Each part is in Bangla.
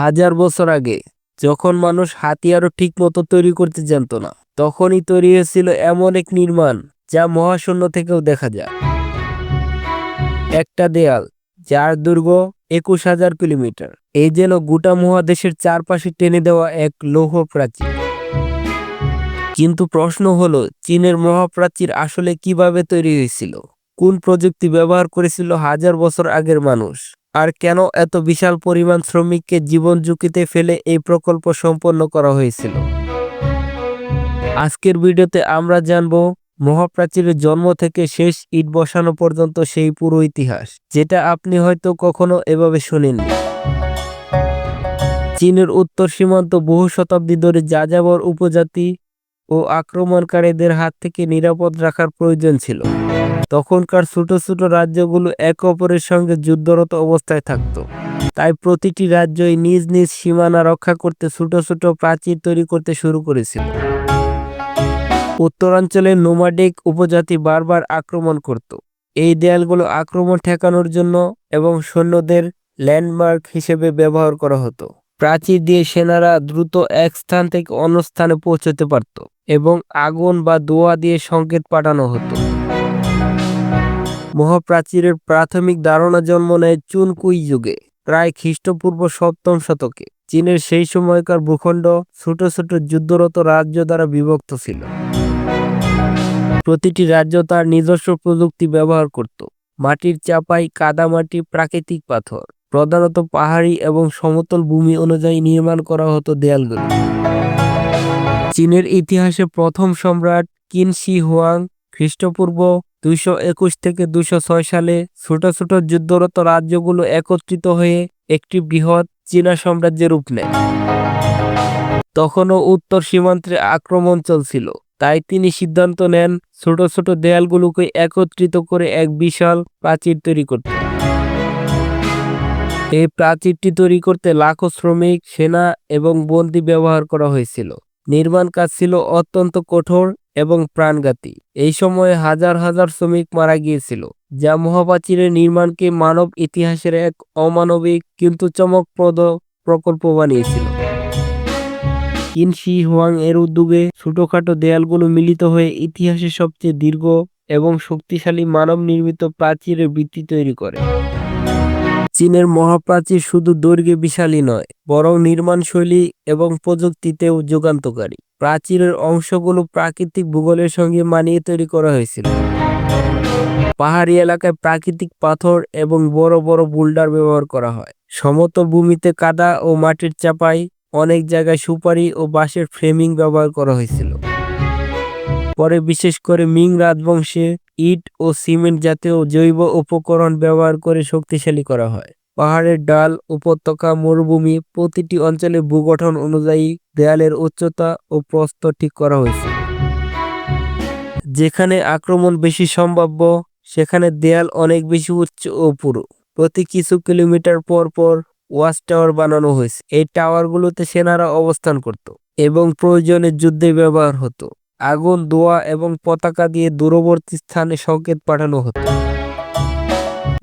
হাজার বছর আগে, যখন মানুষ হাতিয়ারও ঠিক মতো তৈরি করতে জানতো না, তখনই তৈরি হয়েছিল এমন এক নির্মাণ যা মহাশূন্য থেকেও দেখা যায়। একটা দেয়াল, যার দুর্গ একুশ হাজার কিলোমিটার। এই যেন গোটা মহাদেশের চারপাশে টেনে দেওয়া এক লৌহ প্রাচীর। কিন্তু প্রশ্ন হলো, চীনের মহাপ্রাচীর আসলে কীভাবে তৈরি হয়েছিল? কোন প্রযুক্তি ব্যবহার করেছিল হাজার বছর আগের মানুষ? আর কেন এত বিশাল পরিমাণ শ্রমিককে জীবন ঝুঁকিতে ফেলে এই প্রকল্প সম্পন্ন করা হয়েছিল? আজকের ভিডিওতে আমরা জানব মহাপ্রাচীরের জন্ম থেকে শেষ ইট বসানো পর্যন্ত সেই পুরো ইতিহাস, যেটা আপনি হয়তো কখনো এভাবে শোনেননি। চীনের উত্তর সীমান্ত বহু শতাব্দী ধরে যাযাবর উপজাতি ও আক্রমণকারীদের হাত থেকে নিরাপদ রাখার প্রয়োজন ছিল। তখনকার ছোট ছোট রাজ্যগুলো একে অপরের সঙ্গে যুদ্ধরত অবস্থায় থাকত। তাই প্রতিটি রাজ্যই নিজ নিজ সীমানা রক্ষা করতে ছোট ছোট প্রাচীর তৈরি করতে শুরু করেছিল। উত্তরাঞ্চলে নোমাডিক উপজাতি বারবার আক্রমণ করত। এই দেয়ালগুলো আক্রমণ ঠেকানোর জন্য এবং সৈন্যদের ল্যান্ডমার্ক হিসেবে ব্যবহার করা হতো। প্রাচীর দিয়ে সেনারা দ্রুত এক স্থান থেকে অন্য স্থানে পৌঁছতে পারত এবং আগুন বা দোয়া দিয়ে সংকেত পাঠানো হতো। মহাপ্রাচীরের প্রাথমিক ধারণা জন্ম নেয় চুনকুই যুগে, প্রায় খ্রিস্টপূর্ব সপ্তম শতকে। চীনের সেই সময়কার ভূখণ্ড ছোট ছোট যুদ্ধরত রাজ্য দ্বারা বিভক্ত ছিল। প্রতিটি রাজ্য তার নিজস্ব প্রযুক্তি ব্যবহার করত। মাটির চাপাই, কাদামাটি, প্রাকৃতিক পাথর। প্রধানত পাহাড়ি এবং সমতল ভূমি অনুযায়ী নির্মাণ করা হতো দেয়ালগুলো। চীনের ইতিহাসে প্রথম সম্রাট কিন শি হুয়াং খ্রিস্টপূর্ব দুইশো একুশ থেকে দুইশো ছয় সালে ছোট ছোট যুদ্ধরত রাজ্যগুলো একত্রিত হয়ে একটি বৃহৎ চীনা সাম্রাজ্যের রূপ নেয়। তখনও উত্তর সীমান্তে আক্রমণ চলছিল, তাই তিনি সিদ্ধান্ত নেন ছোট ছোট দেয়ালগুলোকে একত্রিত করে এক বিশাল প্রাচীর তৈরি করতে। এই প্রাচীরটি তৈরি করতে লাখো শ্রমিক, সেনা এবং বন্দী ব্যবহার করা হয়েছিল। নির্মাণ কাজ ছিল অত্যন্ত কঠোর এবং প্রাণঘাতী। এই সময়ে হাজার হাজার শ্রমিক মারা গিয়েছিল, যা মহাপ্রাচীরের নির্মাণকে মানব ইতিহাসের এক অমানবিক কিন্তু চমকপ্রদ প্রকল্প বানিয়েছিল। কিনশি হুয়াং এর উদ্যোগে ছোটখাটো দেয়ালগুলো মিলিত হয়ে ইতিহাসের সবচেয়ে দীর্ঘ এবং শক্তিশালী মানব নির্মিত প্রাচীরের ভিত্তি তৈরি করে। চীনের মহাপ্রাচীর শুধু দৈর্ঘ্যে বিশালই নয়, বরং নির্মাণশৈলী এবং প্রযুক্তিতেও যুগান্তকারী। প্রাচীরের অংশগুলো প্রাকৃতিক ভূগোলের সঙ্গে মানিয়ে তৈরি করা হয়েছিল। পাহাড়ি এলাকায় প্রাকৃতিক পাথর এবং বড় বড় বোল্ডার ব্যবহার করা হয়। সমত ভূমিতে কাদা ও মাটির চাপাই অনেক জায়গায় সুপারি ও বাঁশের ফ্রেমিং ব্যবহার করা হয়েছিল। পরে বিশেষ করে মিং রাজবংশে ইট ও সিমেন্ট জাতীয় জৈব উপকরণ ব্যবহার করে শক্তিশালী করা হয়। পাহাড়ের ডাল, উপত্যকা, মরুভূমি, প্রতিটি অঞ্চলে ভূগঠন অনুযায়ী দেয়ালের উচ্চতা ও প্রস্থ ঠিক করা হয়েছে। যেখানে আক্রমণ বেশি সম্ভাব্য, সেখানে দেয়াল অনেক বেশি উচ্চ ও পুরো। প্রতি কিছু কিলোমিটার পর পর ওয়াচ টাওয়ার বানানো হয়েছে। এই টাওয়ারগুলোতে সেনারা অবস্থান করত এবং প্রয়োজনে যুদ্ধে ব্যবহার হতো। আগুন দোয়া এবং পতাকা দিয়ে দূরবর্তী স্থানে সংকেত পাঠানো হতো।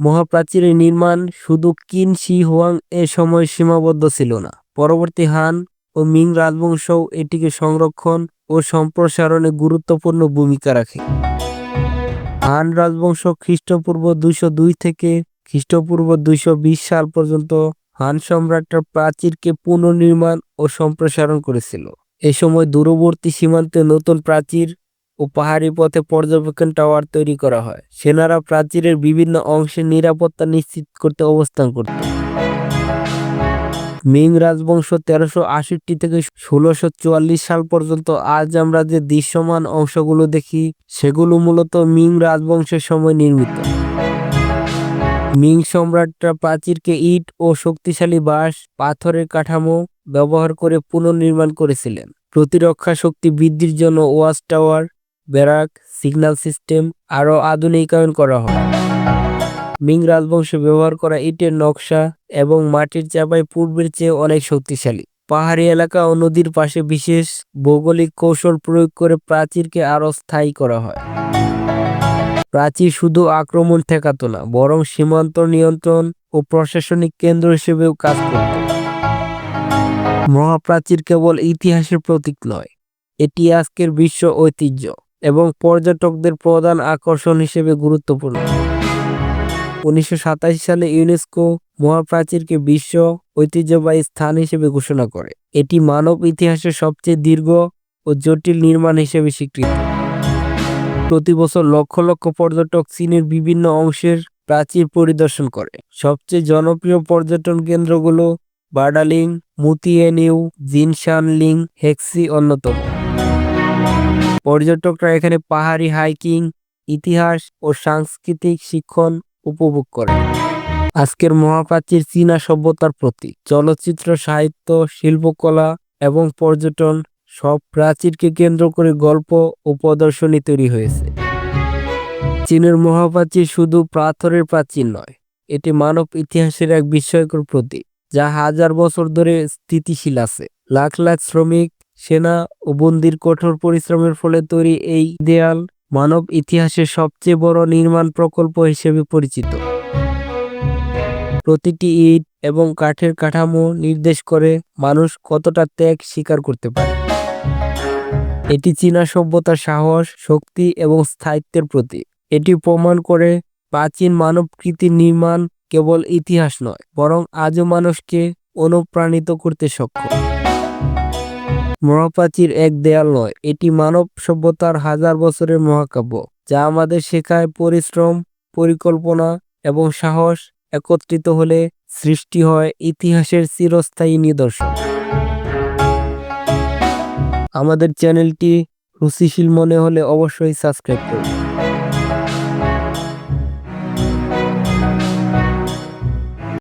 মহাপ্রাচীরের নির্মাণ শুধু কিন শি হুয়াং এ সময় সীমাবদ্ধ ছিল না। পরবর্তী হান ও মিং রাজবংশও এটিকে সংরক্ষণ ও সম্প্রসারণে গুরুত্বপূর্ণ ভূমিকা রাখে। হান রাজবংশ খ্রিস্টপূর্ব দুইশো দুই থেকে খ্রিস্টপূর্ব দুইশো বিশ সাল পর্যন্ত হান সম্রাটরা প্রাচীরকে পুনর্নির্মাণ ও সম্প্রসারণ করেছিল। এ সময় দূরবর্তী সীমান্তে নতুন প্রাচীর ও পাহাড়ি পথে পর্যবেক্ষণ টাওয়ার তৈরি করা হয়। সেনারা প্রাচীরের বিভিন্ন অংশের নিরাপত্তা নিশ্চিত করতে অবস্থান করত। মিং রাজবংশ তেরোশো আষট্টি থেকে ষোলোশো চুয়াল্লিশ সাল পর্যন্ত আজ আমরা যে দৃশ্যমান অংশগুলো দেখি, সেগুলো মূলত মিং রাজবংশের সময় নির্মিত। মিং সম্রাটরা প্রাচীরকে ইট ও শক্তিশালী বাঁশ, পাথরের কাঠামো ব্যবহার করে পুনর্নির্মাণ করেছিলেন। প্রতিরক্ষা শক্তি বৃদ্ধির জন্য watch tower, barrack, signal system আরও আধুনিকায়ন করা হয়। মিং রাজবংশে ব্যবহার করা ইটের নকশা এবং মাটির চাপাই পূর্বের চেয়ে অনেক শক্তিশালী। পাহাড়ি এলাকা ও নদীর পাশে বিশেষ ভৌগোলিক কৌশল প্রয়োগ করে প্রাচীরকে আরও স্থায়ী করা হয়। প্রাচীর শুধু আক্রমণ ঠেকাতো না, বরং সীমান্ত নিয়ন্ত্রণ ও প্রশাসনিক কেন্দ্র হিসেবেও কাজ করত। মহাপ্রাচীর কেবল ইতিহাসের প্রতীক নয়, এটি আজকের বিশ্ব ঐতিহ্য এবং পর্যটকদের প্রধান আকর্ষণ হিসেবে গুরুত্বপূর্ণ। উনিশশো সাতাশি সালে ইউনেস্কো মহাপ্রাচীরকে বিশ্ব ঐতিহ্যবাহী স্থান হিসেবে ঘোষণা করে। এটি মানব ইতিহাসের সবচেয়ে দীর্ঘ ও জটিল নির্মাণ হিসেবে স্বীকৃত। প্রতি বছর লক্ষ লক্ষ পর্যটক চীনের বিভিন্ন অংশের প্রাচীর পরিদর্শন করে। সবচেয়ে জনপ্রিয় পর্যটন কেন্দ্রগুলো বার্ডালিং মুতিয়েনিউ, জিনশানলিং, হেক্সি অন্যতম। পর্যটকরা এখানে পাহাড়ি হাইকিং, ইতিহাস ও সাংস্কৃতিক শিক্ষণ উপভোগ করে। আজকের মহাপ্রাচীর চীনা সভ্যতার প্রতীক। চলচ্চিত্র, সাহিত্য, শিল্পকলা এবং পর্যটন সব প্রাচীরকে কেন্দ্র করে গল্প ও প্রদর্শনী তৈরি হয়েছে। চীনের মহাপ্রাচীর শুধু পাথরের প্রাচীর নয়, এটি মানব ইতিহাসের এক বিস্ময়কর প্রতীক। যা হাজার বছর ধরে স্থিতিশীল আছে। লাখ লাখ শ্রমিক, সেনা ও বন্দির কঠোর পরিশ্রমের ফলে তৈরি এই দেয়াল মানব ইতিহাসের সবচেয়ে বড় নির্মাণ প্রকল্প হিসেবে পরিচিত। প্রতিটি ইট এবং কাঠের কাঠামো নির্দেশ করে মানুষ কতটা ত্যাগ স্বীকার করতে পারে। এটি চীনা সভ্যতার সাহস, শক্তি এবং স্থায়িত্বের প্রতীক। এটি প্রমাণ করে প্রাচীন মানবকৃতির নির্মাণ কেবল ইতিহাস নয়, বরং আজও মানুষকে অনুপ্রাণিত করতে সক্ষম। মহাপ্রাচীর এক দেয়াল নয়, এটি মানব সভ্যতার হাজার বছরের মহাকাব্য, যা আমাদের শেখায় পরিশ্রম, পরিকল্পনা এবং সাহস একত্রিত হলে সৃষ্টি হয় ইতিহাসের চিরস্থায়ী নিদর্শন। আমাদের চ্যানেলটি রুচিশীল মনে হলে অবশ্যই সাবস্ক্রাইব করুন।